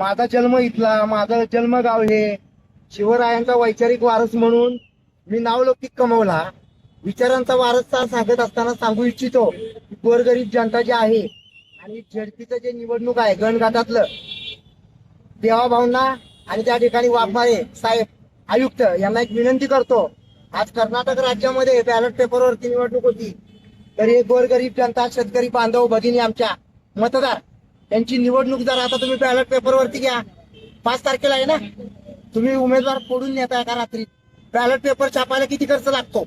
माझा जन्म इथला माझा जन्म गाव हे. शिवरायांचा वैचारिक वारस म्हणून मी नावलौकिक कमवला. विचारांचा वारस सांगत असताना सांगू इच्छितो की गोरगरीब जनता जी आहे आणि झडपीचं जे निवडणूक आहे गणघाटातलं देवाभाऊंना आणि त्या ठिकाणी वाघमारे साहेब आयुक्त यांना एक विनंती करतो. आज कर्नाटक राज्यामध्ये बॅलेट पेपरवरती निवडणूक होती. तरी गोरगरीब जनता शेतकरी बांधव भगिनी आमच्या मतदार यांची निवडणूक जर आता तुम्ही बॅलेट पेपरवरती घ्या. पाच तारखेला आहे ना? तुम्ही उमेदवार फोडून नेताय का रात्री. बॅलेट पेपर छापायला किती खर्च लागतो?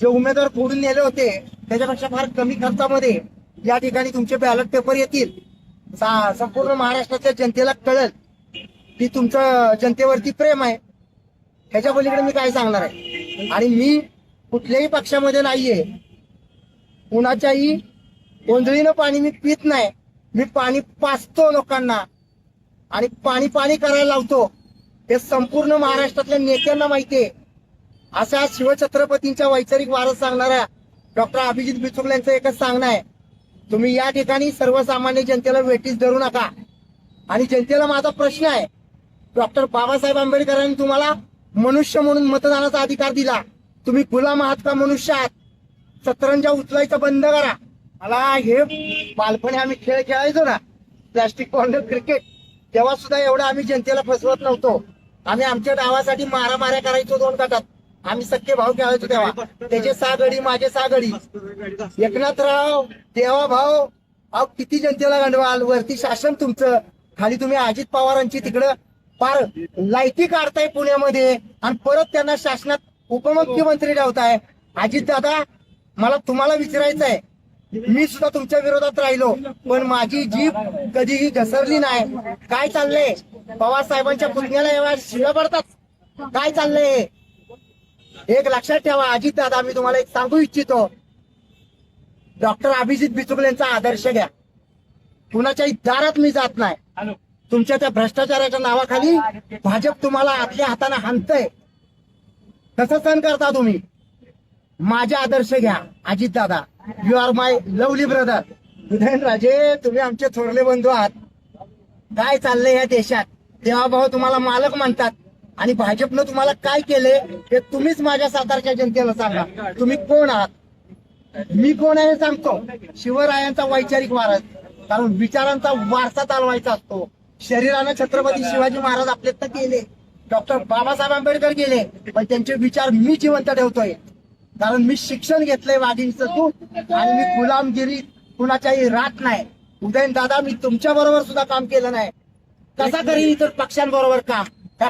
जे उमेदवार फोडून नेले होते त्याच्यापेक्षा फार कमी खर्चामध्ये या ठिकाणी तुमचे बॅलेट पेपर येतील. संपूर्ण महाराष्ट्राच्या जनतेला कळेल की तुमचं जनतेवरती प्रेम आहे. ह्याच्या पलीकडे मी काय सांगणार आहे? आणि मी कुठल्याही पक्षामध्ये नाहीये. कुणाच्याही गोंधळीनं पाणी मी पित नाही. मी पाणी पाचतो लोकांना. आणि पाणी पाणी करायला लावतो. हे संपूर्ण महाराष्ट्रातल्या नेत्यांना माहितीये अशा शिवछत्रपतींच्या वैचारिक वारस सांगणाऱ्या डॉक्टर अभिजित बिचुकल यांचं एकच सांगणं आहे. तुम्ही या ठिकाणी सर्वसामान्य जनतेला वेटीस धरू नका. आणि जनतेला माझा प्रश्न आहे. डॉक्टर बाबासाहेब आंबेडकरांनी तुम्हाला मनुष्य म्हणून मतदानाचा अधिकार दिला. तुम्ही गुलाम आहात का मनुष्य आहात? सतरंजा उचलायचं बंद करा. मला हे बालपणी आम्ही खेळ खेळायचो ना प्लास्टिक कॉर्नर क्रिकेट तेव्हा सुद्धा एवढं आम्ही जनतेला फसवत नव्हतो. आम्ही आमच्या डावासाठी मारामाऱ्या करायचो दोन गटात. आम्ही सख्खे भाऊ खेळायचो तेव्हा. त्याचे सहा गडी माझे सहा गडी. एकनाथराव देवा भाऊ अहो किती जनतेला गंडवाल वरती शासन तुमचं. खाली तुम्ही अजित पवारांची तिकडं फार लायकी काढताय पुण्यामध्ये आणि परत त्यांना शासनात उपमुख्यमंत्री ठेवताय. अजित दादा मला तुम्हाला विचारायचं आहे मी सुद्धा तुमच्या विरोधात राहिलो पण माझी जीभ कधीही घसरली नाही. काय चाललंय? पवार साहेबांच्या पुतण्याला एवढ्या शिव्या पडतात. काय चाललंय? एक लक्षात ठेवा अजित दादा मी तुम्हाला एक सांगू इच्छितो. डॉक्टर अभिजित बिचुकल यांचा आदर्श घ्या. कुणाच्याही दारात मी जात नाही. तुमच्या त्या भ्रष्टाचाराच्या नावाखाली भाजप तुम्हाला आतल्या हाताने हाणतय. कसं सहन करता तुम्ही. माझे आदर्श घ्या Ajit Dada. You are my lovely brother Udayanraje तुम्ही आमचे थोरले बंधू आहात. काय चाललंय या देशात? देवाभाऊ तुम्हाला मालक म्हणतात. आणि भाजपनं तुम्हाला काय केले हे तुम्हीच माझ्या सातारच्या जनतेला सांगा. तुम्ही कोण आहात? मी कोण आहे सांगतो. शिवरायांचा वैचारिक वारस. कारण विचारांचा वारसा चालवायचा असतो. शरीरानं छत्रपती शिवाजी महाराज आपले तर गेले डॉक्टर बाबासाहेब आंबेडकर गेले पण त्यांचे विचार मी जिवंत ठेवतोय. कारण मी शिक्षण घेतलंय वाघींचं तू आणि मी गुलामगिरी कुणाच्याही राहत नाही. उदयन दादा मी तुमच्या बरोबर सुद्धा काम केलं नाही. कसा करीन इतर पक्षांबरोबर काम? त्या